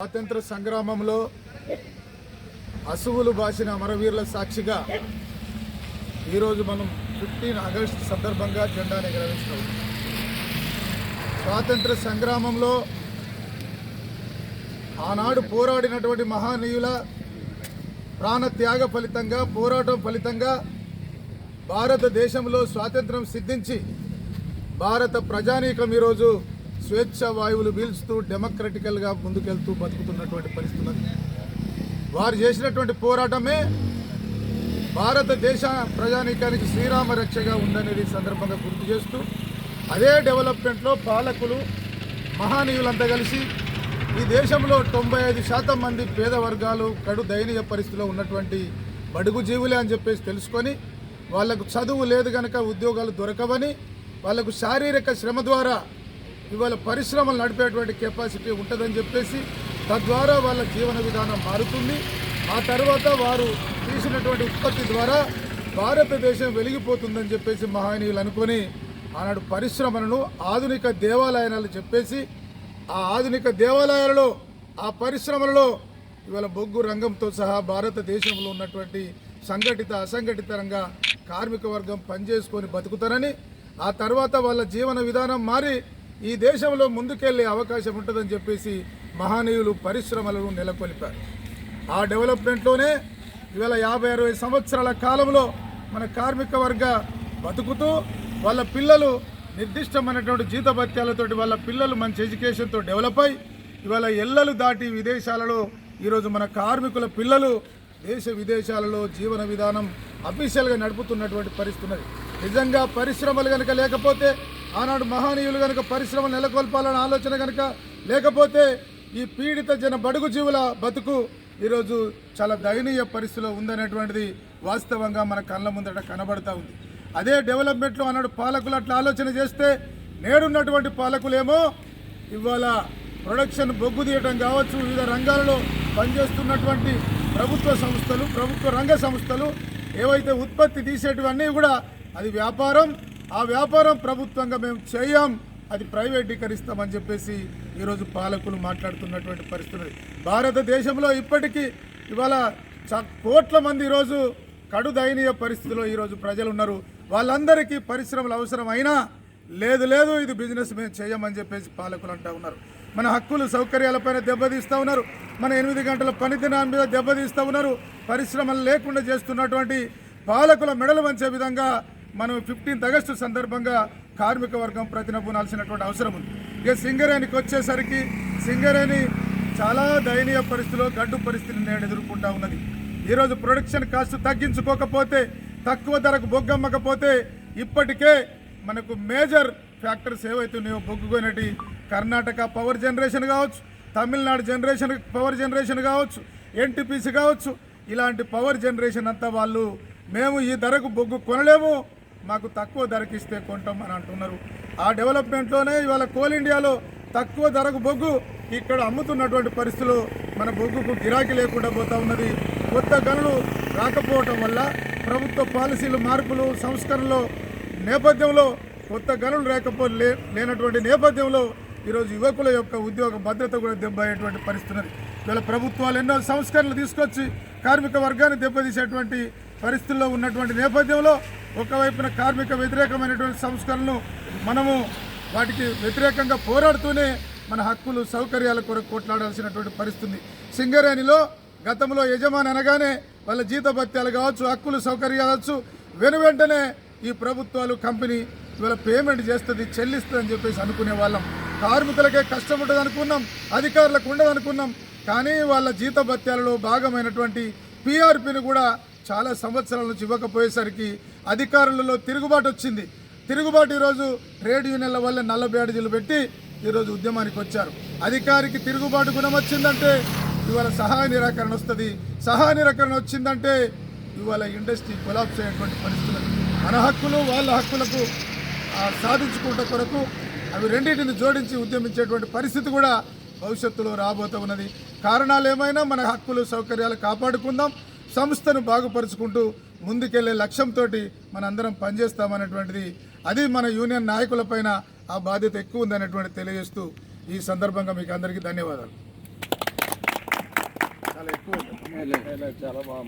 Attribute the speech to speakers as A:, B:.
A: స్వాతంత్ర సంగ్రామంలో అసువులు బాసిన అమరవీరుల సాక్షిగా ఈరోజు మనం ఫిఫ్టీన్ ఆగస్ట్ సందర్భంగా జెండాను ఎగరవేస్తాం స్వాతంత్ర సంగ్రామంలో ఆనాడు పోరాడినటువంటి మహానీయుల ప్రాణత్యాగ ఫలితంగా పోరాటం ఫలితంగా భారతదేశంలో స్వాతంత్రం సిద్ధించి భారత ప్రజానీకం ఈరోజు స్వేచ్ఛ వాయువులు పీల్చుతూ డెమోక్రటికల్గా ముందుకెళ్తూ బతుకుతున్నటువంటి పరిస్థితులు వారు చేసినటువంటి పోరాటమే భారతదేశ ప్రజానీకానికి శ్రీరామ రక్షగా ఉందనేది సందర్భంగా గుర్తు చేస్తూ అదే డెవలప్మెంట్లో పాలకులు మహానీయులంతా కలిసి ఈ దేశంలో తొంభై ఐదు శాతం మంది పేద వర్గాలు కడు దయనీయ పరిస్థితిలో ఉన్నటువంటి బడుగు జీవులే అని చెప్పేసి తెలుసుకొని వాళ్ళకు చదువు లేదు కనుక ఉద్యోగాలు దొరకవని వాళ్ళకు శారీరక శ్రమ ద్వారా ఇవాళ పరిశ్రమలు నడిపేటువంటి కెపాసిటీ ఉంటుందని చెప్పేసి తద్వారా వాళ్ళ జీవన విధానం మారుతుంది. ఆ తర్వాత వారు తీసినటువంటి ఉత్పత్తి ద్వారా భారతదేశం వెలిగిపోతుందని చెప్పేసి మహనీయులు అనుకొని ఆనాడు పరిశ్రమలను ఆధునిక దేవాలయాలు చెప్పేసి ఆ ఆధునిక దేవాలయాలలో ఆ పరిశ్రమలలో ఇవాళ బొగ్గు రంగంతో సహా భారతదేశంలో ఉన్నటువంటి సంఘటిత అసంఘటిత రంగ కార్మిక వర్గం పనిచేసుకొని బతుకుతారని ఆ తర్వాత వాళ్ళ జీవన విధానం మారి ఈ దేశంలో ముందుకెళ్ళే అవకాశం ఉంటుందని చెప్పేసి మహనీయులు పరిశ్రమలను నెలకొల్పారు. ఆ డెవలప్మెంట్లోనే ఇవాళ యాభై అరవై సంవత్సరాల కాలంలో మన కార్మిక వర్గ బతుకుతూ వాళ్ళ పిల్లలు నిర్దిష్టమైనటువంటి జీతభత్యాలతోటి వాళ్ళ పిల్లలు మంచి ఎడ్యుకేషన్తో డెవలప్ అయి ఇవాళ ఎల్లలు దాటి విదేశాలలో ఈరోజు మన కార్మికుల పిల్లలు దేశ విదేశాలలో జీవన విధానం అఫీషియల్గా నడుపుతున్నటువంటి పరిస్థితున్నది నిజంగా పరిశ్రమలు కనుక లేకపోతే ఆనాడు మహనీయులు కనుక పరిశ్రమ నెలకొల్పాలనే ఆలోచన కనుక లేకపోతే ఈ పీడిత జన బడుగు జీవుల బతుకు ఈరోజు చాలా దయనీయ పరిస్థితిలో ఉందనేటువంటిది వాస్తవంగా మన కళ్ళ ముందట కనబడతా ఉంది. అదే డెవలప్మెంట్లో అన్నాడు పాలకులు అట్లా ఆలోచన చేస్తే నేడున్నటువంటి పాలకులేమో ఇవాళ ప్రొడక్షన్ బొగ్గు తీయటం కావచ్చు వివిధ రంగాలలో పనిచేస్తున్నటువంటి ప్రభుత్వ సంస్థలు ప్రభుత్వ రంగ సంస్థలు ఏవైతే ఉత్పత్తి తీసేటివన్నీ కూడా అది వ్యాపారం ఆ వ్యాపారం ప్రభుత్వంగా మేము చేయం అది ప్రైవేటీకరిస్తామని చెప్పేసి ఈరోజు పాలకులు మాట్లాడుతున్నటువంటి పరిస్థితి. భారతదేశంలో ఇప్పటికీ ఇవాళ చ- కోట్ల మంది ఈరోజు కడు దయనీయ పరిస్థితిలో ఈరోజు ప్రజలు ఉన్నారు వాళ్ళందరికీ పరిశ్రమలు అవసరమైనా లేదు లేదు ఇది బిజినెస్ మేము చేయమని చెప్పేసి పాలకులు అంటూ ఉన్నారు. మన హక్కులు సౌకర్యాలపైన దెబ్బతీస్తూ ఉన్నారు. మన ఎనిమిది గంటల పని మీద దెబ్బతీస్తూ ఉన్నారు. పరిశ్రమలు లేకుండా చేస్తున్నటువంటి పాలకుల మెడలు వంచే విధంగా మనం ఫిఫ్టీన్త్ ఆగస్టు సందర్భంగా కార్మిక వర్గం ప్రతినబూనాల్సినటువంటి అవసరం ఉంది. ఇక సింగరేణికి వచ్చేసరికి సింగరేణి చాలా దయనీయ పరిస్థితిలో గడ్డు పరిస్థితిని నేను ఎదుర్కొంటా ఉన్నది. ఈరోజు ప్రొడక్షన్ కాస్ట్ తగ్గించుకోకపోతే తక్కువ ధరకు బొగ్గమ్మకపోతే ఇప్పటికే మనకు మేజర్ ఫ్యాక్టర్స్ ఏవైతున్నాయో బొగ్గుకొనేటి కర్ణాటక పవర్ జనరేషన్ కావచ్చు తమిళనాడు జనరేషన్ పవర్ జనరేషన్ కావచ్చు ఎన్టీపీసీ కావచ్చు ఇలాంటి పవర్ జనరేషన్ అంతా వాళ్ళు మేము ఈ ధరకు బొగ్గు కొనలేము మాకు తక్కువ ధరకి ఇస్తే కొంటాం అని అంటున్నారు. ఆ డెవలప్మెంట్లోనే ఇవాళ కోల్ ఇండియాలో తక్కువ ధరకు బొగ్గు ఇక్కడ అమ్ముతున్నటువంటి పరిస్థితులు మన బొగ్గుకు గిరాకీ లేకుండా పోతా ఉన్నది. కొత్త గనులు రాకపోవటం వల్ల ప్రభుత్వ పాలసీలు మార్పులు సంస్కరణలో నేపథ్యంలో కొత్త గనులు లేకపో లే లేనటువంటి నేపథ్యంలో ఈరోజు యువకుల యొక్క ఉద్యోగ భద్రత కూడా దెబ్బ అయ్యేటువంటి పరిస్థితి ఉన్నది. ఇవాళ ప్రభుత్వాలు ఎన్నో సంస్కరణలు తీసుకొచ్చి కార్మిక వర్గాన్ని దెబ్బతీసేటువంటి పరిస్థితుల్లో ఉన్నటువంటి నేపథ్యంలో ఒకవైపున కార్మిక వ్యతిరేకమైనటువంటి సంస్కరణలు మనము వాటికి వ్యతిరేకంగా పోరాడుతూనే మన హక్కులు సౌకర్యాల కొరకు కొట్లాడాల్సినటువంటి పరిస్థితి. సింగరేణిలో గతంలో యజమాని అనగానే వాళ్ళ జీతభత్యాలు కావచ్చు హక్కులు సౌకర్యాలు కావచ్చు వెను వెంటనే ఈ ప్రభుత్వాలు కంపెనీ ఇవాళ పేమెంట్ చేస్తుంది చెల్లిస్తుంది అని చెప్పేసి అనుకునే వాళ్ళం. కార్మికులకే కష్టం ఉంటుంది అనుకున్నాం అధికారులకు ఉండదు అనుకున్నాం కానీ వాళ్ళ జీతభత్యాలలో భాగమైనటువంటి పీఆర్పీని కూడా చాలా సంవత్సరాల నుంచి ఇవ్వకపోయేసరికి అధికారులలో తిరుగుబాటు వచ్చింది. తిరుగుబాటు ఈరోజు ట్రేడ్ యూనియన్ల వల్ల నల్ల అడుగులు పెట్టి ఈరోజు ఉద్యమానికి వచ్చారు. అధికారికి తిరుగుబాటు గుణం వచ్చిందంటే ఇవాళ సహాయ నిరాకరణ వస్తుంది. సహాయ నిరాకరణ వచ్చిందంటే ఇవాళ ఇండస్ట్రీ కొలాప్స్ అయ్యేటువంటి పరిస్థితులు. మన హక్కులు వాళ్ళ హక్కులకు సాధించుకుంట కొరకు అవి రెండింటిని జోడించి ఉద్యమించేటువంటి పరిస్థితి కూడా భవిష్యత్తులో రాబోతూ ఉన్నది. కారణాలు ఏమైనా మన హక్కులు సౌకర్యాలు కాపాడుకుందాం. సంస్థను బాగుపరుచుకుంటూ ముందుకెళ్ళే లక్ష్యంతో మనందరం పనిచేస్తామనేటువంటిది అది మన యూనియన్ నాయకులపైన ఆ బాధ్యత ఎక్కువ ఉందనేటువంటి తెలియజేస్తూ ఈ సందర్భంగా మీకు అందరికీ ధన్యవాదాలు. చాలా ఎక్కువ
B: చాలా బాగా